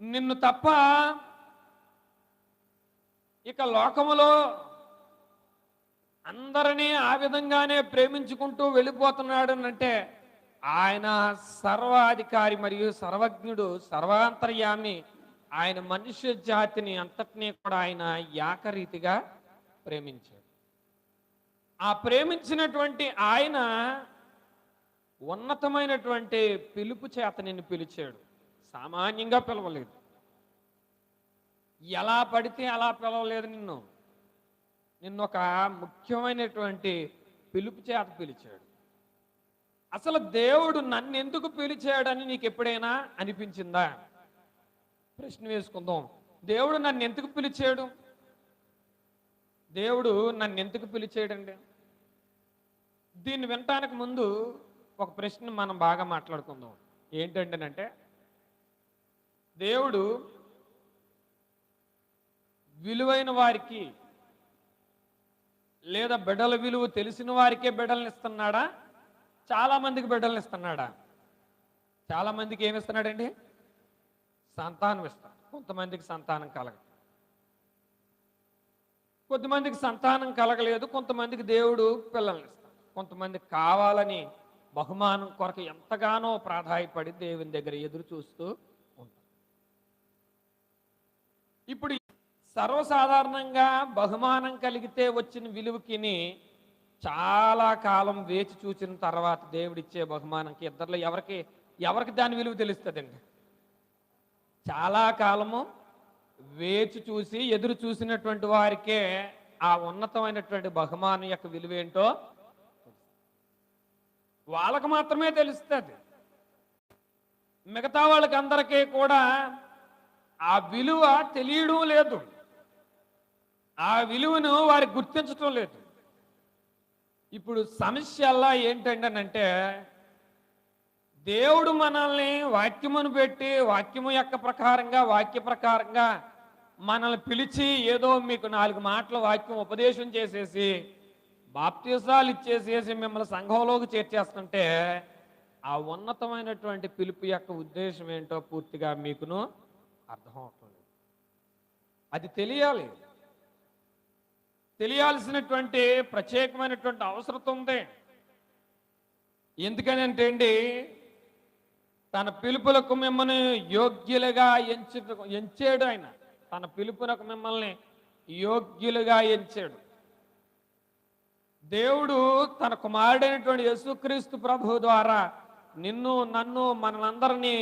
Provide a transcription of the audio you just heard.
నిన్ను తప్ప ఇక లోకములో అందరినీ ఆ విధంగానే ప్రేమించుకుంటూ వెళ్ళిపోతున్నాడు అంటే ఆయన సర్వాధికారి మరియు సర్వజ్ఞుడు సర్వాంతర్యామి ఆయన మనుష్య జాతిని అంతటినీ కూడా ఆయన యాకరీతిగా ప్రేమించాడు. ఆ ప్రేమించినటువంటి ఆయన ఉన్నతమైనటువంటి పిలుపు చేత నిన్ను పిలిచాడు. సామాన్యంగా పిలవలేదు. ఎలా పడితే అలా పిలవలేదు నిన్ను. నిన్ను ఒక ముఖ్యమైనటువంటి పిలుపు చేత పిలిచాడు. అసలు దేవుడు నన్ను ఎందుకు పిలిచాడని నీకు ఎప్పుడైనా అనిపించిందా? ప్రశ్న వేసుకుందాం. దేవుడు నన్ను ఎందుకు పిలిచాడు? దేవుడు నన్ను ఎందుకు పిలిచాడండి? దీన్ని వినటానికి ముందు ఒక ప్రశ్న మనం బాగా మాట్లాడుకుందాం. ఏంటంటేనంటే దేవుడు విలువైన వారికి లేదా బిడ్డల విలువ తెలిసిన వారికే బిడ్డలను ఇస్తున్నాడా? చాలామందికి బిడ్డలను ఇస్తున్నాడా? చాలామందికి ఏమి ఇస్తున్నాడండి? సంతానం ఇస్తాడు. కొంతమందికి సంతానం కలగదు. కొంతమందికి సంతానం కలగలేదు. కొంతమందికి దేవుడు పిల్లల్ని ఇస్తాడు. కొంతమందికి కావాలని బహుమానం కొరకు ఎంతగానో ప్రాధాయపడి దేవుని దగ్గర ఎదురు చూస్తూ ఇప్పుడు సర్వసాధారణంగా బహుమానం కలిగితే వచ్చిన విలువకిని చాలా కాలం వేచి చూసిన తర్వాత దేవుడిచ్చే బహుమానంకి ఇద్దరిలో ఎవరికి ఎవరికి దాని విలువ తెలుస్తుందండి? చాలా కాలము వేచి చూసి ఎదురు చూసినటువంటి వారికే ఆ ఉన్నతమైనటువంటి బహుమానం యొక్క విలువ ఏంటో వాళ్ళకు మాత్రమే తెలుస్తుంది. మిగతా వాళ్ళకి అందరికీ కూడా ఆ విలువ తెలియడం లేదు. ఆ విలువను వారికి గుర్తించడం లేదు. ఇప్పుడు సమస్య అలా ఏంటంటే దేవుడు మనల్ని వాక్యమును పెట్టి వాక్యము యొక్క ప్రకారంగా వాక్య ప్రకారంగా మనల్ని పిలిచి ఏదో మీకు నాలుగు మాటల వాక్యం ఉపదేశం చేసేసి బాప్తీసాలు ఇచ్చేసేసి మిమ్మల్ని సంఘంలోకి చేర్చేస్తుంటే ఆ ఉన్నతమైనటువంటి పిలుపు యొక్క ఉద్దేశం ఏంటో పూర్తిగా మీకును అర్థం అవుతుంది అది తెలియాలి. తెలియాల్సినటువంటి ప్రత్యేకమైనటువంటి అవసరం ఉంది. ఎందుకని అంటే అండి తన పిలుపులకు మిమ్మల్ని యోగ్యులుగా ఎంచు ఎంచాడు ఆయన. తన పిలుపునకు మిమ్మల్ని యోగ్యులుగా ఎంచాడు. దేవుడు తన కుమారుడైనటువంటి యేసుక్రీస్తు ప్రభు ద్వారా నిన్ను నన్ను మనలందరినీ